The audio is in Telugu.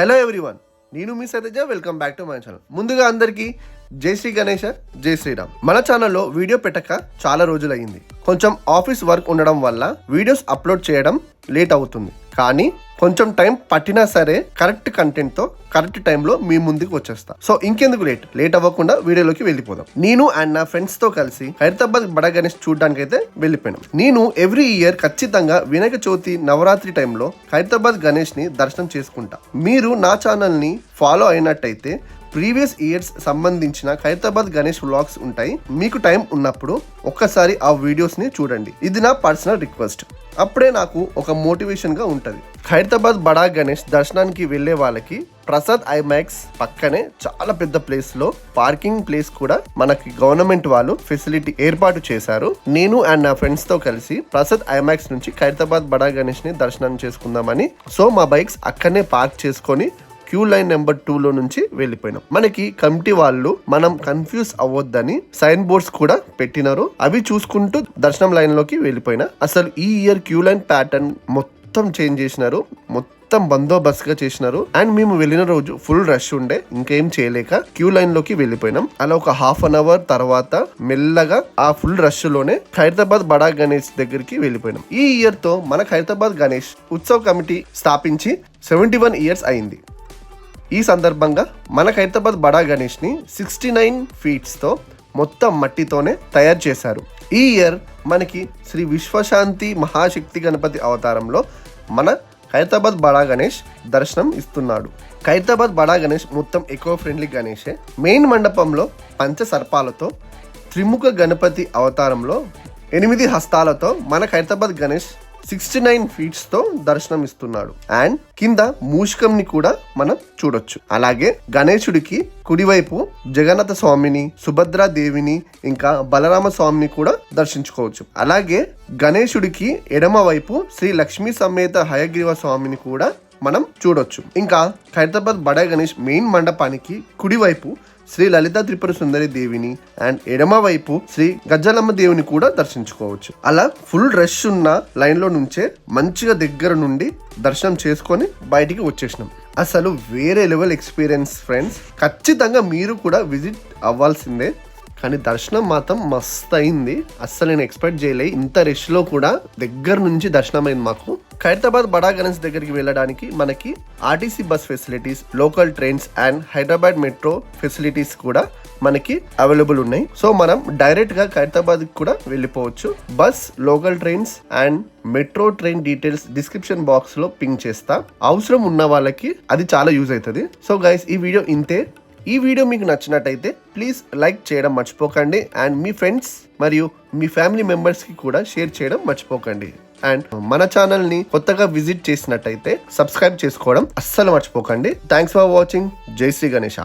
హలో ఎవ్రీవన్ నేను మీ Sateja. Welcome back to my channel ముందుగా అందరికీ జై శ్రీ గణేష జై శ్రీరామ్. మన ఛానల్లో వీడియో పెట్టక చాలా రోజులయ్యింది. కొంచెం ఆఫీస్ వర్క్ ఉండడం వల్ల వీడియోస్ అప్లోడ్ చేయడం లేట్ అవుతుంది. కానీ కొంచెం టైం పట్టినా సరే కరెక్ట్ కంటెంట్తో కరెక్ట్ టైంలో మీ ముందుకు వచ్చేస్తా. సో ఇంకెందుకు లేట్? లేట్ అవ్వకుండా వీడియోలోకి వెళ్ళిపోదాం. నేను అండ్ నా ఫ్రెండ్స్తో కలిసి హైదరాబాద్ బడ గణేష్ చూడడానికి అయితే వెళ్ళిపోయాను. నేను ఎవ్రీ ఇయర్ ఖచ్చితంగా వినాయక చవితి నవరాత్రి టైంలో హైదరాబాద్ గణేష్ని దర్శనం చేసుకుంటా. మీరు నా ఛానల్ని ఫాలో అయినట్టయితే ప్రీవియస్ ఇయర్స్ సంబంధించిన ఖైరతాబాద్ గణేష్ వ్లాగ్స్ ఉంటాయి. మీకు టైం ఉన్నప్పుడు ఒక్కసారి ఆ వీడియోస్ని చూడండి. ఇది నా పర్సనల్ రిక్వెస్ట్. అప్పుడే నాకు ఒక మోటివేషన్గా ఉంటుంది. హైదరాబాద్ బడా గణేష్ దర్శనానికి వెళ్ళే వాళ్ళకి ప్రసాద్ ఐమాక్స్ పక్కనే చాలా పెద్ద ప్లేస్లో పార్కింగ్ ప్లేస్ కూడా మనకి గవర్నమెంట్ వాళ్ళు ఫెసిలిటీ ఏర్పాటు చేశారు. నేను అండ్ నా ఫ్రెండ్స్తో కలిసి ప్రసాద్ ఐమాక్స్ నుంచి ఖైరతాబాద్ బడా గణేష్ని దర్శనం చేసుకుందామని సో మా బైక్స్ అక్కడనే పార్క్ చేసుకొని క్యూ లైన్ నెంబర్ టూలో నుంచి వెళ్ళిపోయినాం. మనకి కమిటీ వాళ్ళు మనం కన్ఫ్యూజ్ అవ్వద్దని సైన్ బోర్డ్స్ కూడా పెట్టినారు. అవి చూసుకుంటూ దర్శనం లైన్లోకి వెళ్ళిపోయిన వెళ్ళిపోయినా. అసలు ఈ ఇయర్ క్యూ లైన్ ప్యాటర్న్ మొత్తం చేంజ్ చేసినారు. మొత్తం బందోబస్తు గా చేసినారు. అండ్ మేము వెళ్ళిన రోజు ఫుల్ రష్ ఉండే. ఇంకేం చేయలేక క్యూ లైన్లోకి వెళ్ళిపోయినాం. అలా ఒక హాఫ్ అన్ అవర్ తర్వాత మెల్లగా ఆ ఫుల్ రష్లోనే హైదరాబాద్ బడా గణేష్ దగ్గరికి వెళ్ళిపోయినాం. ఈ ఇయర్తో మనకు హైదరాబాద్ గణేష్ ఉత్సవ్ కమిటీ స్థాపించి సెవెంటీ వన్ ఇయర్స్ అయింది. ఈ సందర్భంగా మన హైదరాబాద్ బడా గణేష్ని సిక్స్టీ నైన్ ఫీట్స్తో మొత్తం మట్టితోనే తయారు చేశారు. ఈ ఇయర్ మనకి శ్రీ విశ్వశాంతి మహాశక్తి గణపతి అవతారంలో మన ఖైరతాబాద్ బడా గణేష్ దర్శనం ఇస్తున్నాడు. ఖైరతాబాద్ బడా గణేష్ మొత్తం ఎకో ఫ్రెండ్లీ గణేషే. మెయిన్ మండపంలో పంచ సర్పాలతో త్రిముఖ గణపతి అవతారంలో ఎనిమిది హస్తాలతో మన ఖైరతాబాద్ గణేష్ సిక్స్టీ నైన్ ఫీట్స్తో దర్శనం ఇస్తున్నాడు అండ్ కింద మూషికం ని కూడా మనం చూడొచ్చు. అలాగే గణేశుడికి కుడివైపు జగన్నాథ స్వామిని సుభద్రాదేవిని ఇంకా బలరామ స్వామిని కూడా దర్శించుకోవచ్చు. అలాగే గణేశుడికి ఎడమ వైపు శ్రీ లక్ష్మీ సమేత హయగ్రీవ స్వామిని కూడా మనం చూడొచ్చు. ఇంకా హైదరాబాద్ బడా గణేష్ మెయిన్ మండపానికి కుడివైపు శ్రీ లలిత త్రిపుర సుందరి దేవిని అండ్ ఎడమ వైపు శ్రీ గజ్జలమ్మ దేవిని కూడా దర్శించుకోవచ్చు. అలా ఫుల్ రష్ ఉన్న లైన్లో నుంచే మంచిగా దగ్గర నుండి దర్శనం చేసుకొని బయటికి వచ్చేసినాం. అసలు వేరే లెవెల్ ఎక్స్పీరియన్స్ ఫ్రెండ్స్. ఖచ్చితంగా మీరు కూడా విజిట్ అవ్వాల్సిందే కానీ దర్శనం మాత్రం మస్త్ అయింది అస్సలు నేను ఎక్స్పెక్ట్ చేయలే. ఇంత రష్లో కూడా దగ్గర నుంచి దర్శనం అయింది మాకు. ఖైరతాబాద్ బడా గణేష్ దగ్గరికి వెళ్ళడానికి మనకి RTC bus facilities local trains and Hyderabad metro facilities కూడా మనకి అవైలబుల్ ఉన్నాయి. సో మనం డైరెక్ట్గా ఖైరతాబాద్ కూడా వెళ్ళిపోవచ్చు. Bus local trains and metro train details description బాక్స్లో పింక్ చేస్తా. అవసరం ఉన్న వాళ్ళకి అది చాలా యూజ్ అవుతుంది. సో గైస్ ఈ వీడియో ఇంతే. ఈ వీడియో మీకు నచ్చినట్టయితే ప్లీజ్ లైక్ చేయడం మర్చిపోకండి అండ్ మీ ఫ్రెండ్స్ మరియు మీ ఫ్యామిలీ మెంబర్స్కి కూడా షేర్ చేయడం మర్చిపోకండి. అండ్ మన ఛానల్ని కొత్తగా విజిట్ చేసినట్టయితే సబ్స్క్రైబ్ చేసుకోవడం అస్సలు మర్చిపోకండి. థ్యాంక్స్ ఫర్ వాచింగ్ జై శ్రీ గణేష.